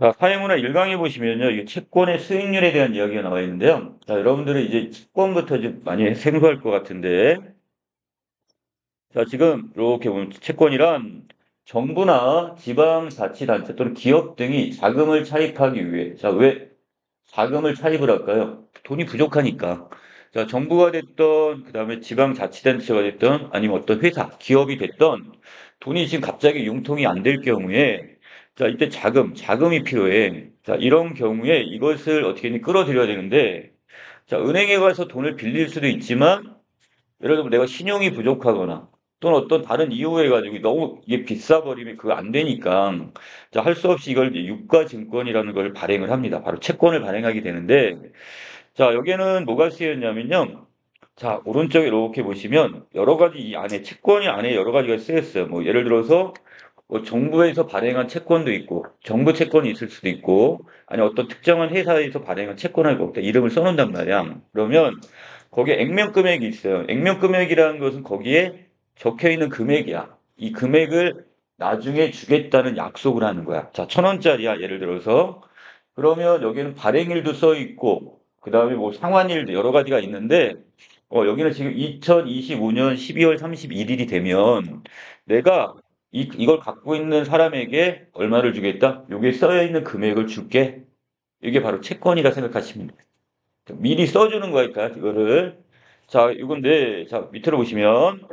자, 사회문화 1강에 보시면요. 이 채권의 수익률에 대한 이야기가 나와 있는데요. 자, 여러분들은 이제 채권부터 좀 많이 생소할 것 같은데. 자, 지금 이렇게 보면 채권이란 정부나 지방자치단체 또는 기업 등이 자금을 차입하기 위해. 자, 왜 자금을 차입을 할까요? 돈이 부족하니까. 자, 정부가 됐던, 그 다음에 지방자치단체가 됐던, 아니면 어떤 회사, 기업이 됐던, 돈이 지금 갑자기 융통이 안 될 경우에 자, 이때 자금, 자금이 필요해. 자, 이런 경우에 이것을 어떻게든 끌어들여야 되는데, 자, 은행에 가서 돈을 빌릴 수도 있지만, 예를 들면 내가 신용이 부족하거나, 또는 어떤 다른 이유 해가지고 너무 이게 비싸버리면 그거 안 되니까, 자, 할 수 없이 이걸 유가증권이라는 걸 발행을 합니다. 바로 채권을 발행하게 되는데, 자, 여기에는 뭐가 쓰였냐면요. 자, 오른쪽에 이렇게 보시면 여러 가지 이 안에 채권이 안에 여러 가지가 쓰였어요. 뭐 예를 들어서 뭐 정부에서 발행한 채권도 있고 정부 채권이 있을 수도 있고 아니 어떤 특정한 회사에서 발행한 채권하고 이름을 써놓는단 말이야. 그러면 거기에 액면 금액이 있어요. 액면 금액이라는 것은 거기에 적혀 있는 금액이야. 이 금액을 나중에 주겠다는 약속을 하는 거야. 자, 천 원짜리야. 예를 들어서 그러면 여기는 발행일도 써 있고 그 다음에 뭐 상환일도 여러 가지가 있는데 어, 여기는 지금 2025년 12월 31일이 되면 내가 이, 이걸 갖고 있는 사람에게 얼마를 주겠다? 여기에 써여 있는 금액을 줄게. 이게 바로 채권이라 생각하시면 돼요. 미리 써주는 거니까, 이거를. 자, 이건데, 자, 밑으로 보시면,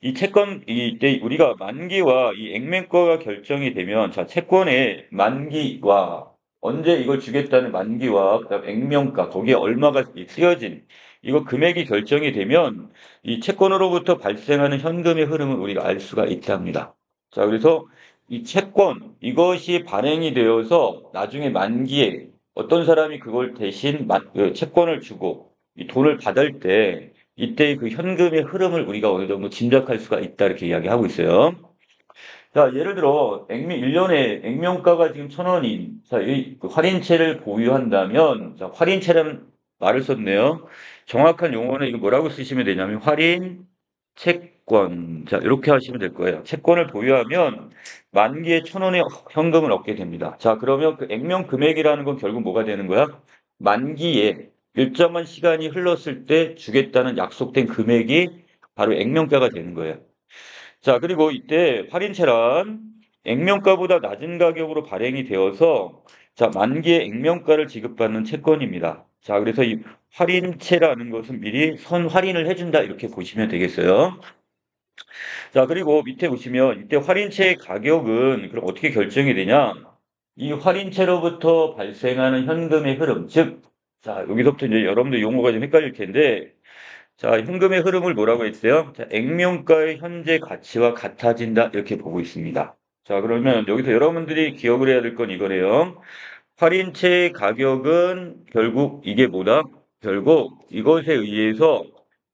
이 채권, 이때 우리가 만기와 이 액면가가 결정이 되면, 자, 채권의 만기와 언제 이걸 주겠다는 만기와 그다음 액면가, 거기에 얼마가 쓰여진 이거 금액이 결정이 되면 이 채권으로부터 발생하는 현금의 흐름을 우리가 알 수가 있답니다. 자, 그래서 이 채권, 이것이 발행이 되어서 나중에 만기에 어떤 사람이 그걸 대신 그 채권을 주고 이 돈을 받을 때 이때 그 현금의 흐름을 우리가 어느 정도 짐작할 수가 있다 이렇게 이야기하고 있어요. 자, 예를 들어 액면 1년에 액면가가 지금 천 원인 자, 이 할인채를 보유한다면 자, 할인채라는 말을 썼네요. 정확한 용어는 이거 뭐라고 쓰시면 되냐면 할인 채권. 자, 이렇게 하시면 될 거예요. 채권을 보유하면 만기에 천 원의 현금을 얻게 됩니다. 자, 그러면 그 액면 금액이라는 건 결국 뭐가 되는 거야? 만기에 일정한 시간이 흘렀을 때 주겠다는 약속된 금액이 바로 액면가가 되는 거예요. 자, 그리고 이때 할인채란 액면가보다 낮은 가격으로 발행이 되어서 자, 만기에 액면가를 지급받는 채권입니다. 자, 그래서 이 할인채라는 것은 미리 선 할인을 해준다 이렇게 보시면 되겠어요. 자, 그리고 밑에 보시면 이때 할인채의 가격은 그럼 어떻게 결정이 되냐? 이 할인채로부터 발생하는 현금의 흐름, 즉, 자, 여기서부터 이제 여러분들 용어가 좀 헷갈릴 텐데, 자, 현금의 흐름을 뭐라고 했어요? 자, 액면가의 현재 가치와 같아진다 이렇게 보고 있습니다. 자, 그러면 여기서 여러분들이 기억을 해야 될 건 이거네요. 할인채 가격은 결국 이게 뭐다? 결국 이것에 의해서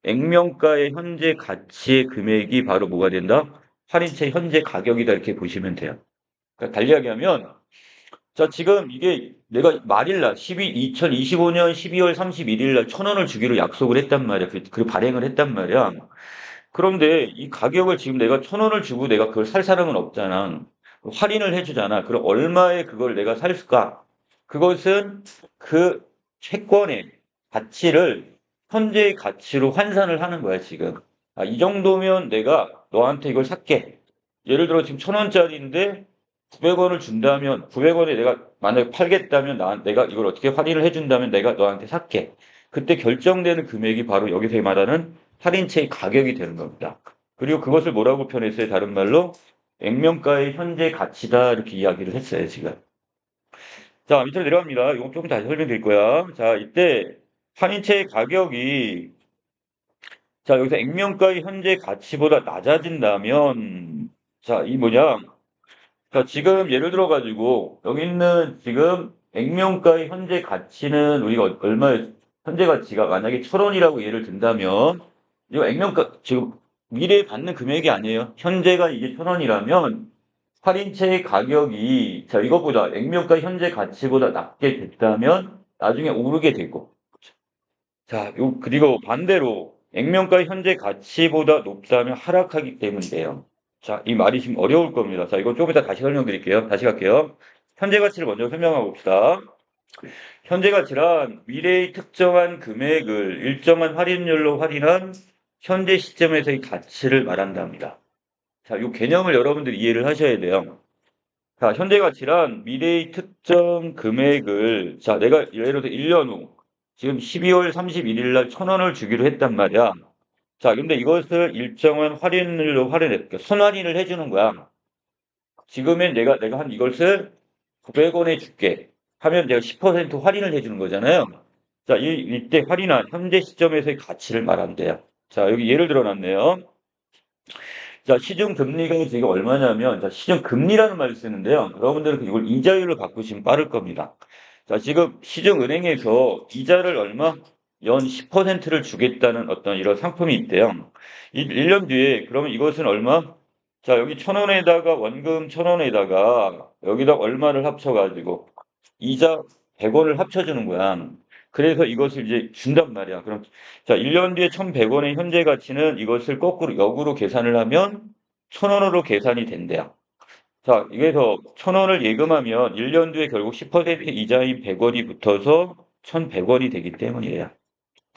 액면가의 현재 가치의 금액이 바로 뭐가 된다? 할인채 현재 가격이다 이렇게 보시면 돼요. 그러니까 달리하기하면 자 지금 이게 내가 말일날 12, 2025년 12월 31일 날 천 원을 주기로 약속을 했단 말이야. 그, 그 발행을 했단 말이야. 그런데 이 가격을 지금 내가 천 원을 주고 내가 그걸 살 사람은 없잖아. 할인을 해주잖아. 그럼 얼마에 그걸 내가 살까? 그것은 그 채권의 가치를 현재의 가치로 환산을 하는 거야, 지금. 아, 이 정도면 내가 너한테 이걸 살게. 예를 들어 지금 천 원짜리인데 900원을 준다면 900원에 내가 만약에 팔겠다면 나, 내가 이걸 어떻게 할인을 해준다면 내가 너한테 살게. 그때 결정되는 금액이 바로 여기서 말하는 할인채의 가격이 되는 겁니다. 그리고 그것을 뭐라고 표현했어요? 다른 말로 액면가의 현재 가치다 이렇게 이야기를 했어요, 지금. 자, 밑으로 내려갑니다. 이거 조금 다시 설명드릴 거야. 자, 이때 한인채 가격이 자, 여기서 액면가의 현재 가치보다 낮아진다면 자, 이 뭐냐? 자, 지금 예를 들어 가지고 여기 있는 지금 액면가의 현재 가치는 우리가 얼마 현재 가치가 만약에 천 원이라고 예를 든다면 이거 액면가 지금 미래에 받는 금액이 아니에요. 현재가 이게 천 원이라면 할인채의 가격이 자 이것보다 액면가 현재 가치보다 낮게 됐다면 나중에 오르게 되고 자 요, 그리고 반대로 액면가 현재 가치보다 높다면 하락하기 때문이에요. 자 이 말이 지금 어려울 겁니다. 자 이거 조금 이따 다시 설명드릴게요. 다시 갈게요. 현재 가치를 먼저 설명해 봅시다. 현재 가치란 미래의 특정한 금액을 일정한 할인율로 할인한 현재 시점에서의 가치를 말한답니다. 자, 이 개념을 여러분들이 이해를 하셔야 돼요. 자, 현재 가치란 미래의 특정 금액을 자, 내가 예를 들어 1년 후 지금 12월 31일 날 1,000원을 주기로 했단 말이야. 자, 근데 이것을 일정한 할인율로 할인해, 그러니까 선할인을 해주는 거야. 지금은 내가, 내가 한 이것을 900원에 줄게. 하면 내가 10% 할인을 해주는 거잖아요. 자, 이, 이때 할인한 현재 시점에서의 가치를 말한대요. 자, 여기 예를 들어 놨네요. 자, 시중 금리가 지금 얼마냐면, 자, 시중 금리라는 말을 쓰는데요. 여러분들은 이걸 이자율로 바꾸시면 빠를 겁니다. 자, 지금 시중 은행에서 이자를 얼마? 연 10%를 주겠다는 어떤 이런 상품이 있대요. 이 1년 뒤에 그러면 이것은 얼마? 자, 여기 1,000원에다가 원금 1,000원에다가 여기다 얼마를 합쳐가지고 이자 100원을 합쳐주는 거야. 그래서 이것을 이제 준단 말이야. 그럼 자, 1년 뒤에 1,100원의 현재 가치는 이것을 거꾸로 역으로 계산을 하면 1,000원으로 계산이 된대요. 자, 그래서 1,000원을 예금하면 1년 뒤에 결국 10% 이자인 100원이 붙어서 1,100원이 되기 때문이에요.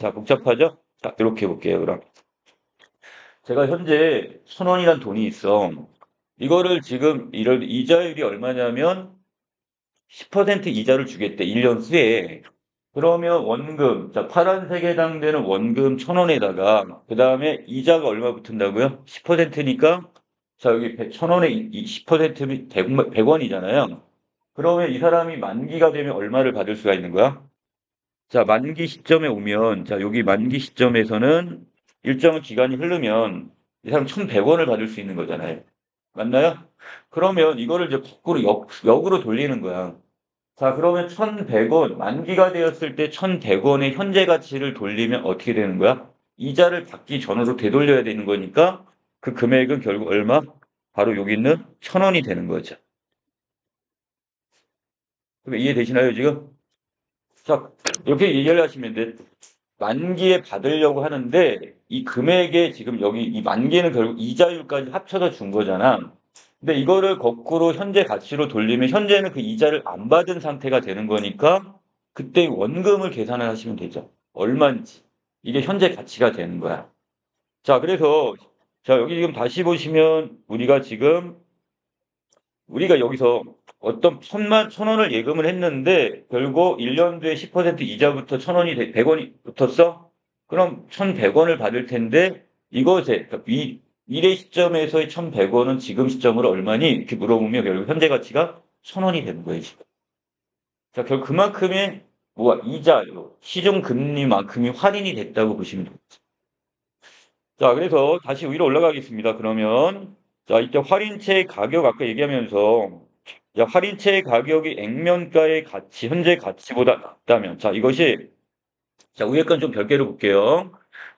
자, 복잡하죠? 자, 이렇게 볼게요, 그럼. 제가 현재 1,000원이란 돈이 있어. 이거를 지금 이럴 이자율이 얼마냐면 10% 이자를 주겠대. 1년 후에. 그러면 원금, 자, 파란색에 해당되는 원금 1,000원에다가 그 다음에 이자가 얼마 붙은다고요? 10%니까 자, 여기 1,000원에 10%면 100원이잖아요. 그러면 이 사람이 만기가 되면 얼마를 받을 수가 있는 거야? 자, 만기 시점에 오면, 자, 여기 만기 시점에서는 일정한 기간이 흐르면 이 사람 1,100원을 받을 수 있는 거잖아요. 맞나요? 그러면 이거를 이제 거꾸로 역, 역으로 돌리는 거야. 자, 그러면 1,100원, 만기가 되었을 때 1,100원의 현재 가치를 돌리면 어떻게 되는 거야? 이자를 받기 전으로 되돌려야 되는 거니까 그 금액은 결국 얼마? 바로 여기 있는 1,000원이 되는 거죠. 그럼 이해되시나요, 지금? 자, 이렇게 얘기를 하시면 돼. 만기에 받으려고 하는데 이 금액에 지금 여기 이 만기는 결국 이자율까지 합쳐서 준 거잖아. 근데 이거를 거꾸로 현재 가치로 돌리면 현재는 그 이자를 안 받은 상태가 되는 거니까 그때 원금을 계산을 하시면 되죠. 얼마인지. 이게 현재 가치가 되는 거야. 자, 그래서 자, 여기 지금 다시 보시면 우리가 지금 우리가 여기서 어떤 천만, 천 원을 예금을 했는데 결국 1년 뒤에 10% 이자부터 천 원이, 100원이 붙었어? 그럼 1,100원을 받을 텐데 이것에 그러니까 미, 미래 시점에서의 1,100원은 지금 시점으로 얼마니? 이렇게 물어보면 결국 현재 가치가 1,000원이 되는 거예요, 지금. 자, 결국 그만큼의 뭐 이자, 시중 금리만큼이 할인이 됐다고 보시면 됩니다. 자, 그래서 다시 위로 올라가겠습니다. 그러면 자, 이때 할인채 가격 아까 얘기하면서 자, 할인채 가격이 액면가의 가치, 현재 가치보다 낮다면 자, 이것이 자, 위에 건 좀 별개로 볼게요.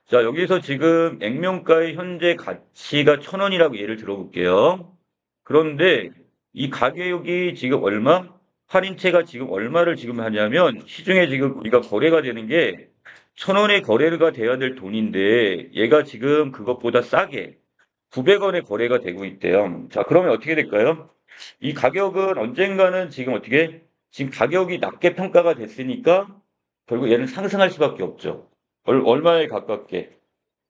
자, 여기서 지금 액면가의 현재 가치가 천 원이라고 예를 들어볼게요. 그런데 이 가격이 지금 얼마? 할인채가 지금 얼마를 지금 하냐면 시중에 지금 우리가 거래가 되는 게 천 원의 거래가 돼야 될 돈인데 얘가 지금 그것보다 싸게 900원에 거래가 되고 있대요. 자, 그러면 어떻게 될까요? 이 가격은 언젠가는 지금 어떻게 지금 가격이 낮게 평가가 됐으니까 결국 얘는 상승할 수밖에 없죠. 얼, 얼마에 가깝게?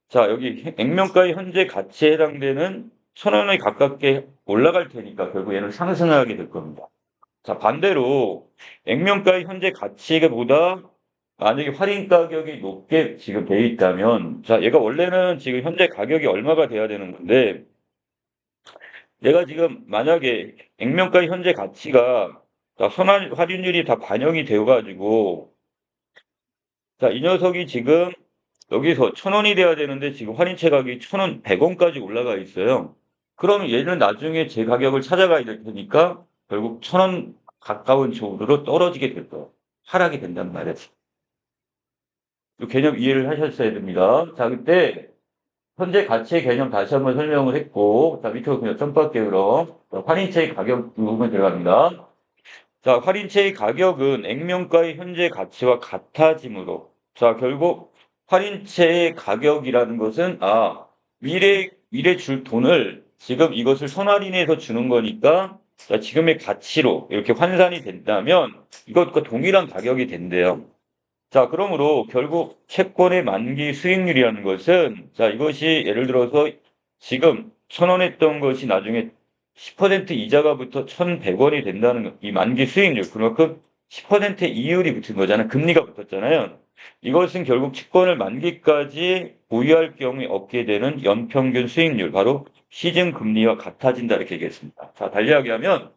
자, 여기 액면가의 현재 가치에 해당되는 천 원에 가깝게 올라갈 테니까 결국 얘는 상승하게 될 겁니다. 자, 반대로 액면가의 현재 가치보다 만약에 할인 가격이 높게 지금 돼 있다면, 자, 얘가 원래는 지금 현재 가격이 얼마가 돼야 되는 건데, 얘가 지금 만약에 액면가의 현재 가치가 자, 선할 할인율이 다 반영이 되어가지고, 자, 이 녀석이 지금 여기서 천 원이 돼야 되는데 지금 할인채 가격이 천 원, 백 원까지 올라가 있어요. 그러면 얘는 나중에 제 가격을 찾아가야 될 테니까 결국 천 원 가까운 쪽으로 떨어지게 될 거예요. 하락이 된단 말이지. 이 개념 이해를 하셨어야 됩니다. 자, 그때 현재 가치의 개념 다시 한번 설명을 했고, 자, 밑으로 그냥 점프할게요, 그럼. 할인채의 가격 부분 들어갑니다. 자, 할인채의 가격은 액면가의 현재 가치와 같아지므로, 자, 결국 할인채의 가격이라는 것은, 아, 미래, 미래 줄 돈을 지금 이것을 선할인해서 주는 거니까, 자, 지금의 가치로 이렇게 환산이 된다면 이것과 동일한 가격이 된대요. 자, 그러므로 결국 채권의 만기 수익률이라는 것은 자, 이것이 예를 들어서 지금 천원 했던 것이 나중에 10% 이자가 붙어 1,100원이 된다는 이 만기 수익률 그만큼 10% 이율이 붙은 거잖아요. 금리가 붙었잖아요. 이것은 결국 채권을 만기까지 보유할 경우에 얻게 되는 연평균 수익률 바로 시중 금리와 같아진다 이렇게 얘기했습니다. 자, 달리 이야기하면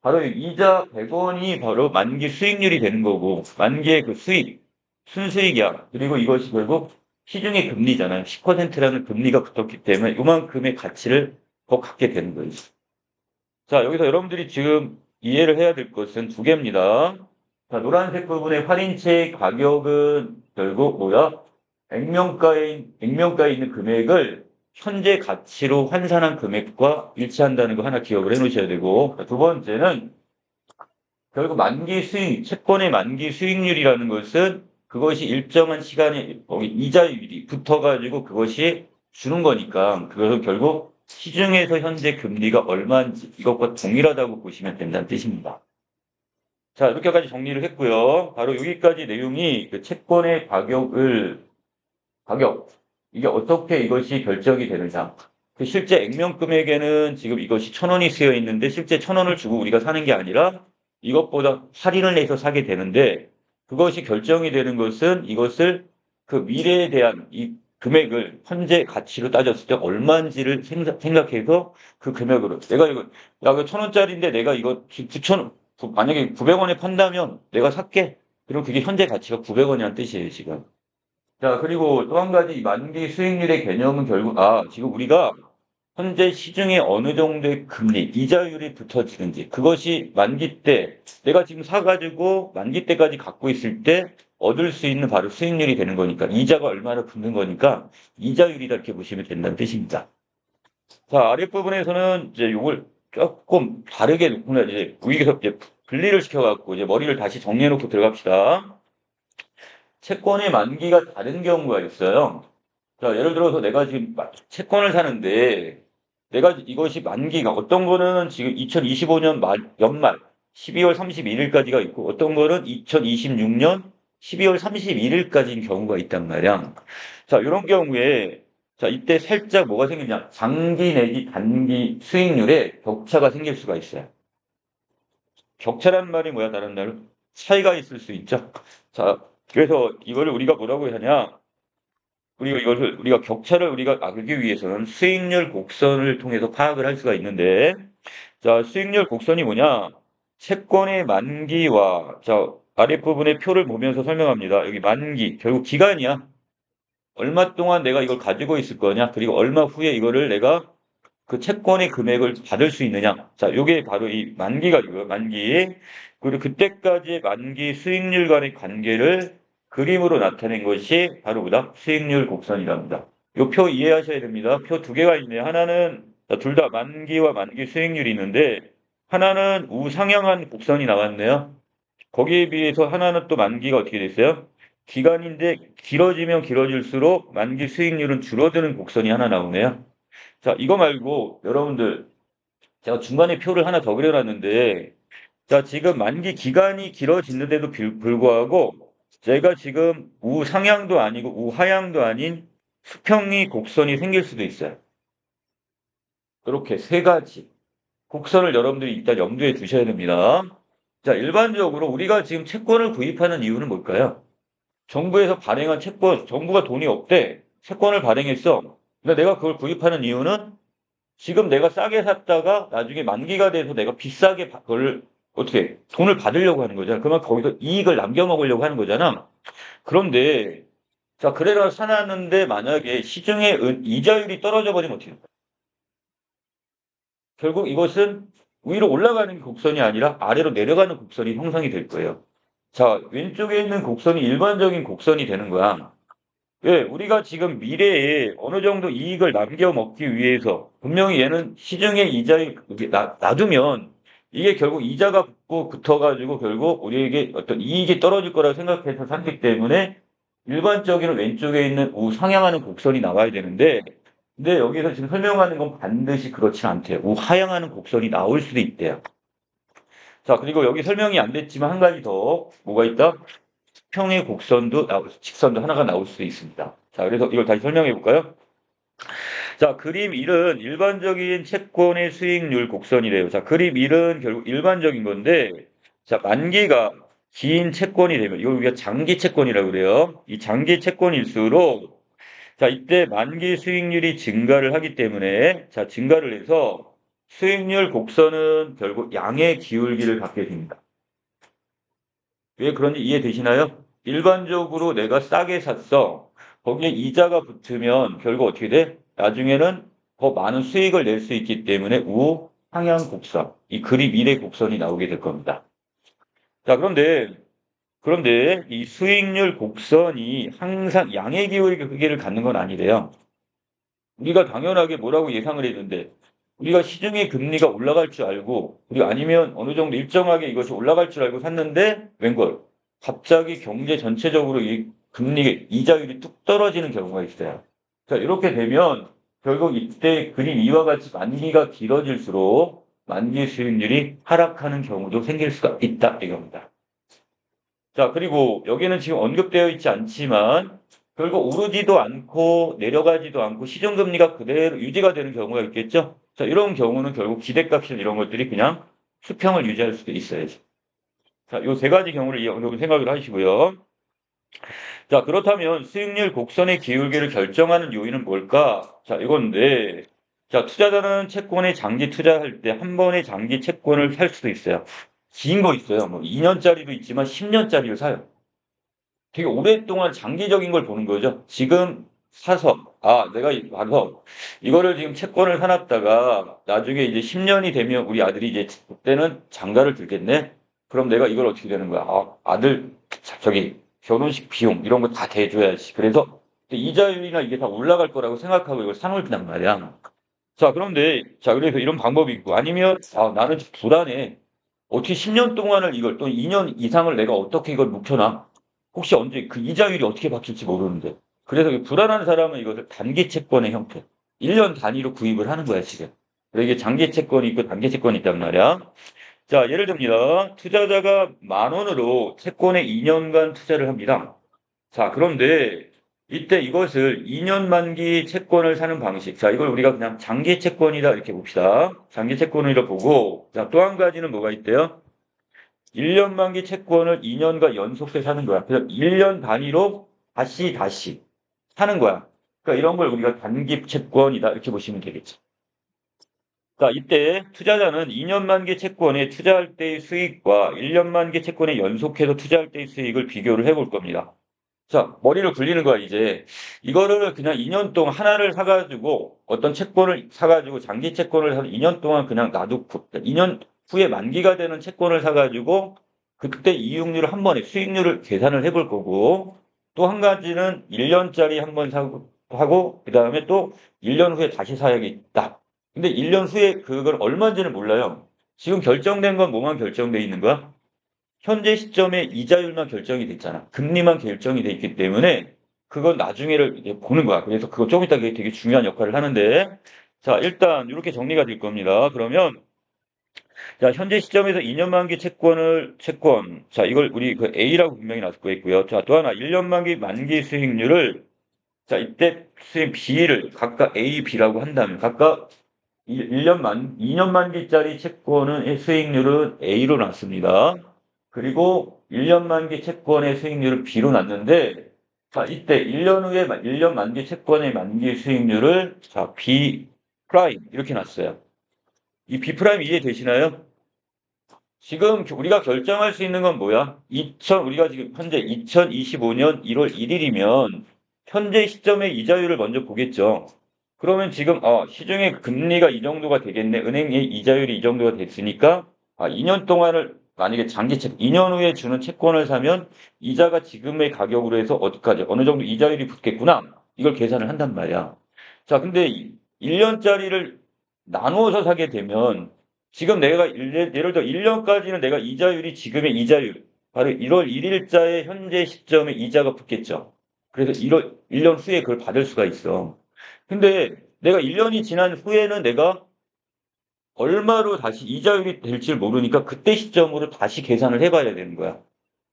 바로 이 이자 100원이 바로 만기 수익률이 되는 거고 만기의 그 수익 순수익이야. 그리고 이것이 결국 시중의 금리잖아요. 10%라는 금리가 붙었기 때문에 이만큼의 가치를 더 갖게 되는 거예요. 자, 여기서 여러분들이 지금 이해를 해야 될 것은 두 개입니다. 자, 노란색 부분의 할인채 가격은 결국 뭐야? 액면가에, 액면가에 있는 금액을 현재 가치로 환산한 금액과 일치한다는 거 하나 기억을 해 놓으셔야 되고, 두 번째는 결국 만기 수익, 채권의 만기 수익률이라는 것은 그것이 일정한 시간에 이자율이 붙어가지고 그것이 주는 거니까 그것은 결국 시중에서 현재 금리가 얼마인지 이것과 동일하다고 보시면 된다는 뜻입니다. 자, 이렇게까지 정리를 했고요. 바로 여기까지 내용이 그 채권의 가격을, 가격, 이게 어떻게 이것이 결정이 되느냐. 그 실제 액면 금액에는 지금 이것이 천 원이 쓰여 있는데 실제 천 원을 주고 우리가 사는 게 아니라 이것보다 할인을 내서 사게 되는데 그것이 결정이 되는 것은 이것을 그 미래에 대한 이 금액을 현재 가치로 따졌을 때 얼마인지를 생각, 생각해서 그 금액으로 내가 이거 야 이거 천 원짜리인데 내가 이거 9천 만약에 900원에 판다면 내가 살게. 그럼 그게 현재 가치가 900원이라는 뜻이에요, 지금. 자, 그리고 또 한 가지 만기 수익률의 개념은 결국 아, 지금 우리가 현재 시중에 어느 정도의 금리, 이자율이 붙어지는지 그것이 만기 때 내가 지금 사가지고 만기 때까지 갖고 있을 때 얻을 수 있는 바로 수익률이 되는 거니까 이자가 얼마나 붙는 거니까 이자율이다 이렇게 보시면 된다는 뜻입니다. 자 아랫부분에서는 이제 요걸 조금 다르게 놓고 이제 여기서 이제 분리를 시켜갖고 이제 머리를 다시 정리해놓고 들어갑시다. 채권의 만기가 다른 경우가 있어요. 자 예를 들어서 내가 지금 채권을 사는데 내가 이것이 만기가 어떤 거는 지금 2025년 말, 연말 12월 31일까지가 있고 어떤 거는 2026년 12월 31일까지인 경우가 있단 말이야. 자, 이런 경우에 자, 이때 살짝 뭐가 생기냐? 장기 내지 단기 수익률에 격차가 생길 수가 있어요. 격차란 말이 뭐야? 다른 말로 차이가 있을 수 있죠. 자, 그래서 이거를 우리가 뭐라고 하냐? 우리가 이것을 우리가 격차를 우리가 알기 위해서는 수익률 곡선을 통해서 파악을 할 수가 있는데 자 수익률 곡선이 뭐냐 채권의 만기와 자 아랫부분의 표를 보면서 설명합니다. 여기 만기 결국 기간이야. 얼마 동안 내가 이걸 가지고 있을 거냐 그리고 얼마 후에 이거를 내가 그 채권의 금액을 받을 수 있느냐 자 요게 바로 이 만기가 이거 만기 그리고 그때까지의 만기 수익률 간의 관계를 그림으로 나타낸 것이 바로 뭐다? 수익률 곡선이랍니다. 이 표 이해하셔야 됩니다. 표 두 개가 있네요. 하나는 둘 다 만기와 만기 수익률이 있는데 하나는 우상향한 곡선이 나왔네요. 거기에 비해서 하나는 또 만기가 어떻게 됐어요? 기간인데 길어지면 길어질수록 만기 수익률은 줄어드는 곡선이 하나 나오네요. 자, 이거 말고 여러분들 제가 중간에 표를 하나 더 그려놨는데 자, 지금 만기 기간이 길어지는데도 불구하고 제가 지금 우상향도 아니고 우하향도 아닌 수평이 곡선이 생길 수도 있어요. 이렇게 세 가지 곡선을 여러분들이 일단 염두에 두셔야 됩니다. 자, 일반적으로 우리가 지금 채권을 구입하는 이유는 뭘까요? 정부에서 발행한 채권, 정부가 돈이 없대. 채권을 발행했어. 근데 내가 그걸 구입하는 이유는 지금 내가 싸게 샀다가 나중에 만기가 돼서 내가 비싸게 그걸 어떻게 돈을 받으려고 하는 거잖아. 그러면 거기서 이익을 남겨 먹으려고 하는 거잖아. 그런데 자 그래라 사놨는데 만약에 시중에 이자율이 떨어져 버리면 어떻게 될까? 결국 이것은 위로 올라가는 곡선이 아니라 아래로 내려가는 곡선이 형성이 될 거예요. 자 왼쪽에 있는 곡선이 일반적인 곡선이 되는 거야. 왜? 우리가 지금 미래에 어느 정도 이익을 남겨 먹기 위해서 분명히 얘는 시중에 이자율 놔두면 이게 결국 이자가 붙고 붙어가지고 결국 우리에게 어떤 이익이 떨어질 거라고 생각해서 샀기 때문에 일반적인 왼쪽에 있는 우 상향하는 곡선이 나와야 되는데 근데 여기서 지금 설명하는 건 반드시 그렇지 않대요. 우 하향하는 곡선이 나올 수도 있대요. 자, 그리고 여기 설명이 안 됐지만 한 가지 더 뭐가 있다? 수평의 곡선도 나올, 직선도 하나가 나올 수 있습니다. 자, 그래서 이걸 다시 설명해 볼까요? 자, 그림 1은 일반적인 채권의 수익률 곡선이래요. 자, 그림 1은 결국 일반적인 건데, 자, 만기가 긴 채권이 되면, 이걸 우리가 장기 채권이라고 그래요. 이 장기 채권일수록, 자, 이때 만기 수익률이 증가를 하기 때문에, 자, 증가를 해서 수익률 곡선은 결국 양의 기울기를 갖게 됩니다. 왜 그런지 이해되시나요? 일반적으로 내가 싸게 샀어. 거기에 이자가 붙으면 결국 어떻게 돼? 나중에는 더 많은 수익을 낼 수 있기 때문에 우상향 곡선, 이 그립 1의 곡선이 나오게 될 겁니다. 자, 그런데, 그런데 이 수익률 곡선이 항상 양의 기울기를 갖는 건 아니래요. 우리가 당연하게 뭐라고 예상을 했는데, 우리가 시중의 금리가 올라갈 줄 알고, 그리고 아니면 어느 정도 일정하게 이것이 올라갈 줄 알고 샀는데, 웬걸? 갑자기 경제 전체적으로 이 금리 이자율이 뚝 떨어지는 경우가 있어요. 자, 이렇게 되면 결국 이때 그림 이와 같이 만기가 길어질수록 만기 수익률이 하락하는 경우도 생길 수가 있다 이겁니다. 자, 그리고 여기는 지금 언급되어 있지 않지만 결국 오르지도 않고 내려가지도 않고 시중금리가 그대로 유지가 되는 경우가 있겠죠. 자, 이런 경우는 결국 기대값이나 이런 것들이 그냥 수평을 유지할 수도 있어야지. 자, 요 세 가지 경우를 여러분 생각을 하시고요. 자, 그렇다면 수익률 곡선의 기울기를 결정하는 요인은 뭘까? 자, 이건데, 자, 투자자는 채권에 장기 투자할 때 한 번에 장기 채권을 살 수도 있어요. 긴 거 있어요. 뭐 2년짜리도 있지만 10년짜리를 사요. 되게 오랫동안 장기적인 걸 보는 거죠. 지금 사서, 아, 내가 와서 이거를 지금 채권을 사놨다가 나중에 이제 10년이 되면 우리 아들이 이제 그때는 장가를 들겠네? 그럼 내가 이걸 어떻게 되는 거야? 아, 아들, 저기, 결혼식 비용 이런 거 다 대줘야지. 그래서 이자율이나 이게 다 올라갈 거라고 생각하고 이걸 사놓는단 말이야. 자, 그런데 자, 그래서 이런 방법이 있고 아니면 아, 나는 불안해. 어떻게 10년 동안을 이걸 또 2년 이상을 내가 어떻게 이걸 묵혀놔? 혹시 언제 그 이자율이 어떻게 바뀔지 모르는데. 그래서 불안한 사람은 이것을 단기 채권의 형태. 1년 단위로 구입을 하는 거야, 지금. 이게 장기 채권이 있고 단기 채권이 있단 말이야. 자, 예를 듭니다. 투자자가 만 원으로 채권에 2년간 투자를 합니다. 자, 그런데 이때 이것을 2년 만기 채권을 사는 방식. 자, 이걸 우리가 그냥 장기 채권이다 이렇게 봅시다. 장기 채권이라 보고, 자, 또 한 가지는 뭐가 있대요? 1년 만기 채권을 2년간 연속해 사는 거야. 그래서 1년 단위로 다시 다시 사는 거야. 그러니까 이런 걸 우리가 단기 채권이다 이렇게 보시면 되겠죠. 자, 이때 투자자는 2년 만기 채권에 투자할 때의 수익과 1년 만기 채권에 연속해서 투자할 때의 수익을 비교를 해 볼 겁니다. 자, 머리를 굴리는 거야, 이제. 이거를 그냥 2년 동안 하나를 사가지고 어떤 채권을 사가지고 장기 채권을 사서 2년 동안 그냥 놔두고 2년 후에 만기가 되는 채권을 사가지고 그때 이익률을 한 번에 수익률을 계산을 해 볼 거고 또 한 가지는 1년짜리 한 번 사고 하고 그 다음에 또 1년 후에 다시 사야겠다. 근데 1년 후에 그걸 얼마인지는 몰라요. 지금 결정된 건 뭐만 결정돼 있는 거야? 현재 시점에 이자율만 결정이 됐잖아. 금리만 결정이 돼 있기 때문에 그건 나중에를 보는 거야. 그래서 그거 조금 이따 되게 중요한 역할을 하는데 자 일단 이렇게 정리가 될 겁니다. 그러면 자 현재 시점에서 2년 만기 채권을 채권 자 이걸 우리 그 A라고 분명히 놨고 있고요. 자 또 하나 1년 만기 만기 수익률을 자 이때 수익 B를 각각 A, B라고 한다면 각각 1년 만, 2년 만기짜리 채권은 수익률은 A로 놨습니다. 그리고 1년 만기 채권의 수익률을 B로 놨는데, 자, 이때 1년 후에 1년 만기 채권의 만기 수익률을 자, B 프라임 이렇게 놨어요. 이 B 프라임 이해되시나요? 지금 우리가 결정할 수 있는 건 뭐야? 2000 우리가 지금 현재 2025년 1월 1일이면 현재 시점의 이자율을 먼저 보겠죠. 그러면 지금 어, 시중의 금리가 이 정도가 되겠네. 은행의 이자율이 이 정도가 됐으니까 아, 2년 동안을 만약에 장기 채 2년 후에 주는 채권을 사면 이자가 지금의 가격으로 해서 어디까지 어느 정도 이자율이 붙겠구나. 이걸 계산을 한단 말이야. 자, 근데 1년짜리를 나누어서 사게 되면 지금 내가 예를 들어 1년까지는 내가 이자율이 지금의 이자율 바로 1월 1일자의 현재 시점에 이자가 붙겠죠. 그래서 1월 1년 후에 그걸 받을 수가 있어. 근데 내가 1년이 지난 후에는 내가 얼마로 다시 이자율이 될지 모르니까 그때 시점으로 다시 계산을 해봐야 되는 거야.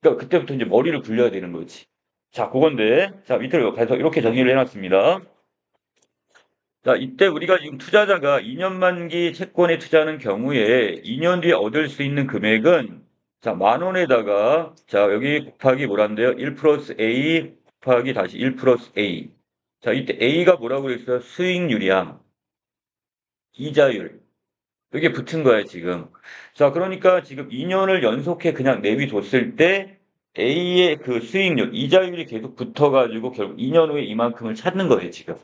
그러니까 그때부터 이제 머리를 굴려야 되는 거지. 자, 그건데, 자, 밑으로 가서 이렇게 정리를 해놨습니다. 자, 이때 우리가 지금 투자자가 2년 만기 채권에 투자하는 경우에 2년 뒤에 얻을 수 있는 금액은 자, 만 원에다가 자, 여기 곱하기 뭐란데요? 1 플러스 A 곱하기 다시 1 플러스 A. 자, 이때 A가 뭐라고 그랬어요? 수익률이야. 이자율. 여기 붙은 거야, 지금. 자, 그러니까 지금 2년을 연속해 그냥 내비뒀을 때 A의 그 수익률, 이자율이 계속 붙어가지고 결국 2년 후에 이만큼을 찾는 거예요, 지금.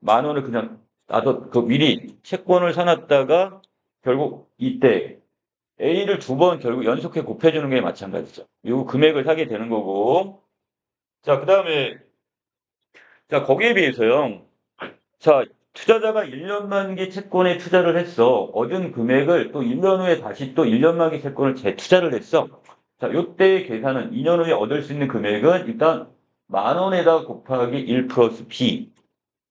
만 원을 그냥 나도 그 미리 채권을 사놨다가 결국 이때 A를 두 번 결국 연속해 곱해주는 게 마찬가지죠. 이 금액을 사게 되는 거고. 자, 그 다음에, 자, 거기에 비해서요. 자, 투자자가 1년 만기 채권에 투자를 했어. 얻은 금액을 또 1년 후에 다시 또 1년 만기 채권을 재투자를 했어. 자, 요때의 계산은 2년 후에 얻을 수 있는 금액은 일단 만 원에다 곱하기 1 플러스 B.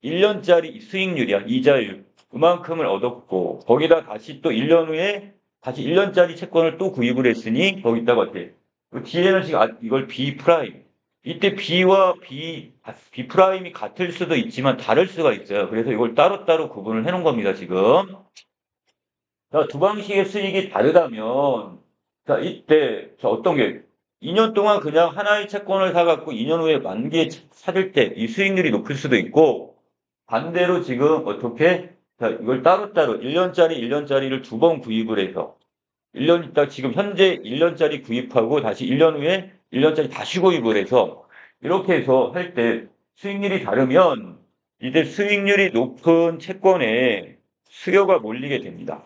1년짜리 수익률이야. 이자율. 그만큼을 얻었고, 거기다 다시 또 1년 후에 다시 1년짜리 채권을 또 구입을 했으니, 거기다가 어때? 그 뒤에는 지금 아- 이걸 B 프라임. 이때 B와 B, B 프라임이 같을 수도 있지만 다를 수가 있어요. 그래서 이걸 따로따로 구분을 해놓은 겁니다, 지금. 자, 두 방식의 수익이 다르다면, 자, 이때, 자, 어떤 게, 2년 동안 그냥 하나의 채권을 사갖고 2년 후에 만기에 사들 때이 수익률이 높을 수도 있고, 반대로 지금 어떻게, 자, 이걸 따로따로 1년짜리, 1년짜리를 두 번 구입을 해서, 1년 있다 지금 현재 1년짜리 구입하고 다시 1년 후에 1년짜리 다시 구입을 해서, 이렇게 해서 할 때 수익률이 다르면, 이제 수익률이 높은 채권에 수요가 몰리게 됩니다.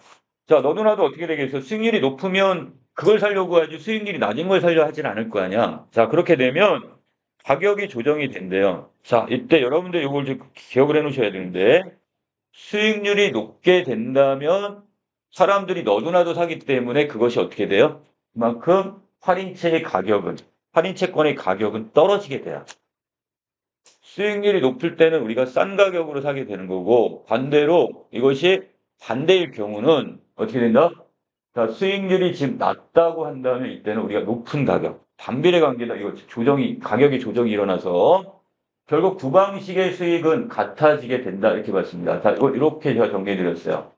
자, 너도 나도 어떻게 되겠어? 수익률이 높으면 그걸 살려고 하지 수익률이 낮은 걸 살려 하진 않을 거 아니야. 자, 그렇게 되면 가격이 조정이 된대요. 자, 이때 여러분들 이걸 좀 기억을 해 놓으셔야 되는데 수익률이 높게 된다면 사람들이 너도 나도 사기 때문에 그것이 어떻게 돼요? 그만큼 할인채의 가격은 할인 채권의 가격은 떨어지게 돼요. 수익률이 높을 때는 우리가 싼 가격으로 사게 되는 거고 반대로 이것이 반대일 경우는 어떻게 된다? 자, 수익률이 지금 낮다고 한다면 이때는 우리가 높은 가격, 반비례 관계다. 이거 조정이, 가격이 조정이 일어나서 결국 두 방식의 수익은 같아지게 된다. 이렇게 봤습니다. 자, 이거 이렇게 제가 정리해 드렸어요.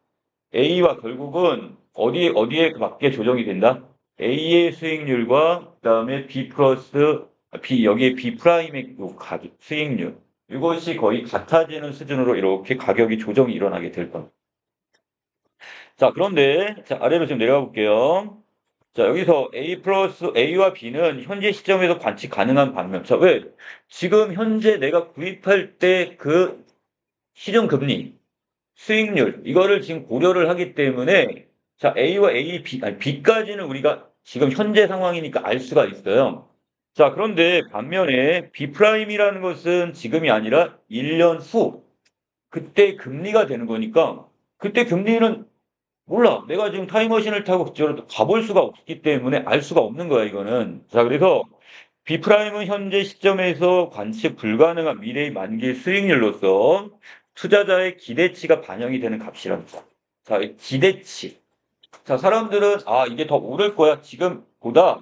A와 결국은 어디에, 어디에 맞게 조정이 된다? A의 수익률과 그 다음에 B 플러스, B, 여기에 B 프라임의 요 가격, 수익률. 이것이 거의 같아지는 수준으로 이렇게 가격이 조정이 일어나게 될 겁니다. 자, 그런데, 자, 아래로 좀 내려가 볼게요. 자, 여기서 A 플러스 A와 B는 현재 시점에서 관측 가능한 방면. 자, 왜? 지금 현재 내가 구입할 때 그 시중 금리, 수익률, 이거를 지금 고려를 하기 때문에, 자, A와 A, B, 아니, B까지는 우리가 지금 현재 상황이니까 알 수가 있어요. 자, 그런데 반면에 B 프라임이라는 것은 지금이 아니라 1년 후, 그때 금리가 되는 거니까, 그때 금리는 몰라. 내가 지금 타임머신을 타고 그쪽으로 가볼 수가 없기 때문에 알 수가 없는 거야, 이거는. 자, 그래서 B프라임은 현재 시점에서 관측 불가능한 미래의 만기 수익률로서 투자자의 기대치가 반영이 되는 값이랍니다. 자, 이 기대치. 자, 사람들은, 아, 이게 더 오를 거야. 지금보다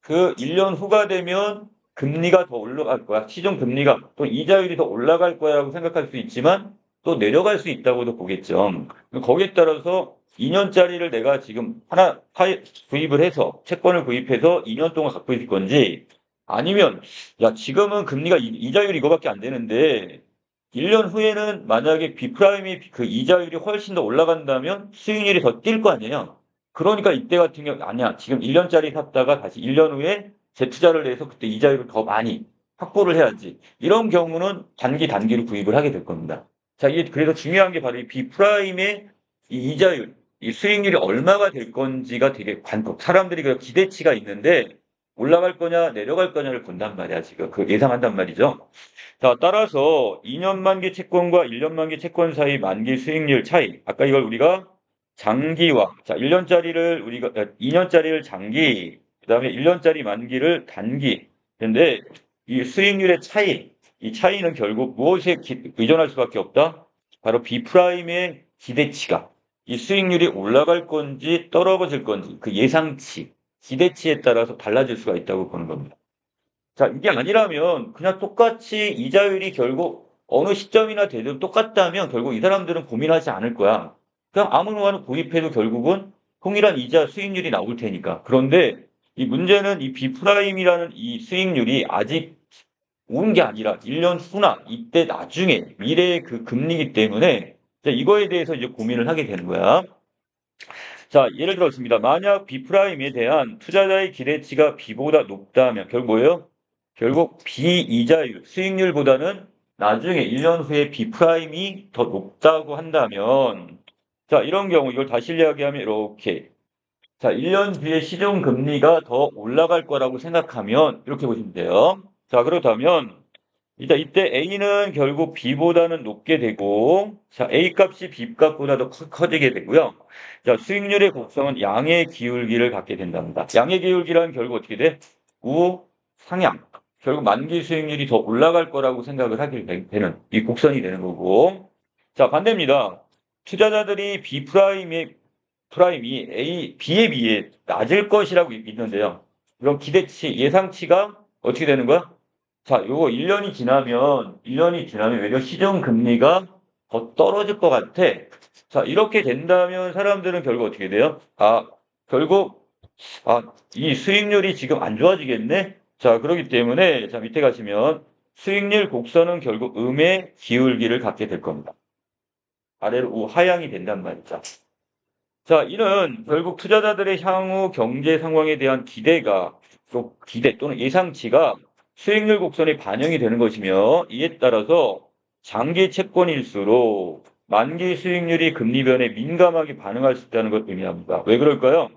그 1년 후가 되면 금리가 더 올라갈 거야. 시중 금리가 또 이자율이 더 올라갈 거야라고 생각할 수 있지만 또 내려갈 수 있다고도 보겠죠. 거기에 따라서 2년짜리를 내가 지금 하나 구입을 해서 채권을 구입해서 2년 동안 갖고 있을 건지 아니면 야 지금은 금리가 이- 이자율이 이거밖에 안 되는데 1년 후에는 만약에 비프라임이 그 이자율이 훨씬 더 올라간다면 수익률이 더 뛸 거 아니에요. 그러니까 이때 같은 경우 아니야. 지금 1년짜리 샀다가 다시 1년 후에 재투자를 해서 그때 이자율을 더 많이 확보를 해야지. 이런 경우는 단기 단기로 구입을 하게 될 겁니다. 자, 이게 그래서 중요한 게 바로 이 비프라임의 이 이자율, 이 수익률이 얼마가 될 건지가 되게 관건. 사람들이 그 기대치가 있는데 올라갈 거냐 내려갈 거냐를 본단 말이야 지금 그 예상한단 말이죠. 자 따라서 2년 만기 채권과 1년 만기 채권 사이 만기 수익률 차이. 아까 이걸 우리가 장기와 자 1년짜리를 우리가 2년짜리를 장기 그 다음에 1년짜리 만기를 단기. 근데 이 수익률의 차이, 이 차이는 결국 무엇에 기- 의존할 수밖에 없다? 바로 B 프라임의 기대치가 이 수익률이 올라갈 건지 떨어질 건지 그 예상치, 기대치에 따라서 달라질 수가 있다고 보는 겁니다. 자, 이게 아니라면 그냥 똑같이 이자율이 결국 어느 시점이나 되든 똑같다면 결국 이 사람들은 고민하지 않을 거야. 그냥 아무거나 구입해도 결국은 동일한 이자 수익률이 나올 테니까. 그런데 이 문제는 이 B프라임이라는 이 수익률이 아직 온 게 아니라 1년 후나 이때 나중에 미래의 그 금리이기 때문에 자, 이거에 대해서 이제 고민을 하게 되는 거야. 자, 예를 들었습니다. 만약 B프라임에 대한 투자자의 기대치가 B보다 높다면 결국 뭐예요? 결국 비이자율, 수익률보다는 나중에 1년 후에 B프라임이 더 높다고 한다면 자, 이런 경우 이걸 다시 이야기하면 이렇게 자, 1년 뒤에 시중 금리가 더 올라갈 거라고 생각하면 이렇게 보시면 돼요. 자, 그렇다면 일단 이때 A는 결국 B보다는 높게 되고 자, A 값이 B 값보다 더 커- 커지게 되고요. 자, 수익률의 곡선은 양의 기울기를 갖게 된답니다. 양의 기울기란 결국 어떻게 돼? 우 상향. 결국 만기 수익률이 더 올라갈 거라고 생각을 하게 되- 되는 이 곡선이 되는 거고. 자, 반대입니다. 투자자들이 B 프라임의 프라임이 A, B에 비해 낮을 것이라고 믿는데요. 그럼 기대치, 예상치가 어떻게 되는 거야? 자, 요거 1년이 지나면, 1년이 지나면 외려 시중 금리가 더 떨어질 것 같아. 자, 이렇게 된다면 사람들은 결국 어떻게 돼요? 아, 결국, 아, 이 수익률이 지금 안 좋아지겠네? 자, 그렇기 때문에, 자, 밑에 가시면 수익률 곡선은 결국 음의 기울기를 갖게 될 겁니다. 아래로 우 하향이 된단 말이죠. 자, 이는 결국 투자자들의 향후 경제 상황에 대한 기대가, 또 기대 또는 예상치가 수익률 곡선에 반영이 되는 것이며 이에 따라서 장기 채권일수록 만기 수익률이 금리 변에 민감하게 반응할 수 있다는 걸 의미합니다. 왜 그럴까요?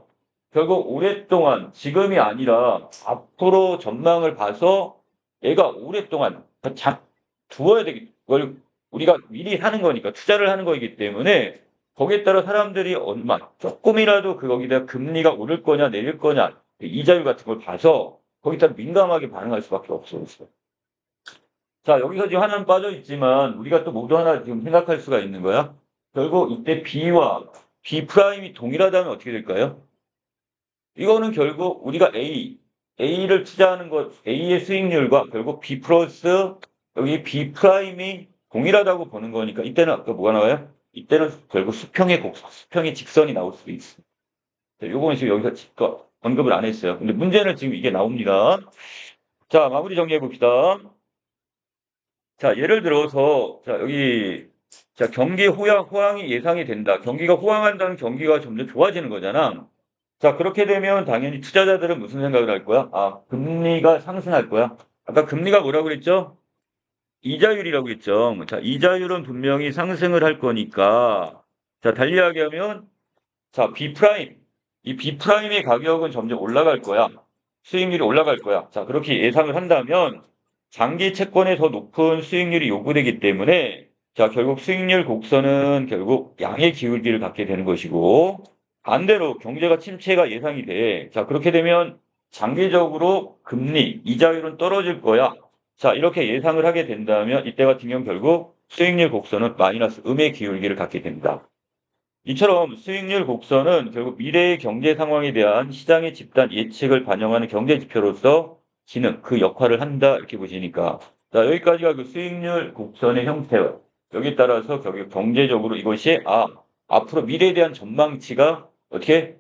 결국 오랫동안 지금이 아니라 앞으로 전망을 봐서 얘가 오랫동안 자, 두어야 되기 걸 우리가 미리 하는 거니까 투자를 하는 거이기 때문에 거기에 따라 사람들이 얼마 조금이라도 그 거기다 금리가 오를 거냐 내릴 거냐 이자율 같은 걸 봐서 거기다 민감하게 반응할 수밖에 없어요. 자 여기서 지금 하나는 빠져 있지만 우리가 또 모두 하나 지금 생각할 수가 있는 거야. 결국 이때 B와 B 프라임이 동일하다면 어떻게 될까요? 이거는 결국 우리가 A, A를 투자하는 것, A의 수익률과 결국 B 플러스 여기 B 프라임이 동일하다고 보는 거니까 이때는 아까 뭐가 나와요? 이때는 결국 수평의 곡, 수평의 직선이 나올 수도 있어. 요거는 지금 여기서 직접 언급을 안 했어요. 근데 문제는 지금 이게 나옵니다. 자, 마무리 정리해 봅시다. 자, 예를 들어서, 자, 여기, 자, 경기 호황, 호황이 예상이 된다. 경기가 호황한다는 경기가 점점 좋아지는 거잖아. 자, 그렇게 되면 당연히 투자자들은 무슨 생각을 할 거야? 아, 금리가 상승할 거야. 아까 금리가 뭐라고 그랬죠? 이자율이라고 했죠. 자, 이자율은 분명히 상승을 할 거니까, 자, 달리 이야기하면, 자, B 프라임. 이 B 프라임의 가격은 점점 올라갈 거야. 수익률이 올라갈 거야. 자, 그렇게 예상을 한다면, 장기 채권에 더 높은 수익률이 요구되기 때문에, 자, 결국 수익률 곡선은 결국 양의 기울기를 갖게 되는 것이고, 반대로 경제가 침체가 예상이 돼. 자, 그렇게 되면 장기적으로 금리, 이자율은 떨어질 거야. 자, 이렇게 예상을 하게 된다면 이때 같은 경우 결국 수익률 곡선은 마이너스 음의 기울기를 갖게 됩니다. 이처럼 수익률 곡선은 결국 미래의 경제 상황에 대한 시장의 집단 예측을 반영하는 경제 지표로서 기능, 그 역할을 한다 이렇게 보시니까 자, 여기까지가 그 수익률 곡선의 형태예요. 여기에 따라서 결국 경제적으로 이것이 아, 앞으로 미래에 대한 전망치가 어떻게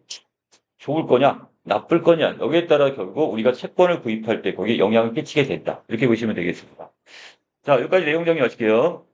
좋을 거냐, 나쁠 거냐, 여기에 따라 결국 우리가 채권을 구입할 때 거기에 영향을 끼치게 됐다. 이렇게 보시면 되겠습니다. 자, 여기까지 내용 정리하실게요.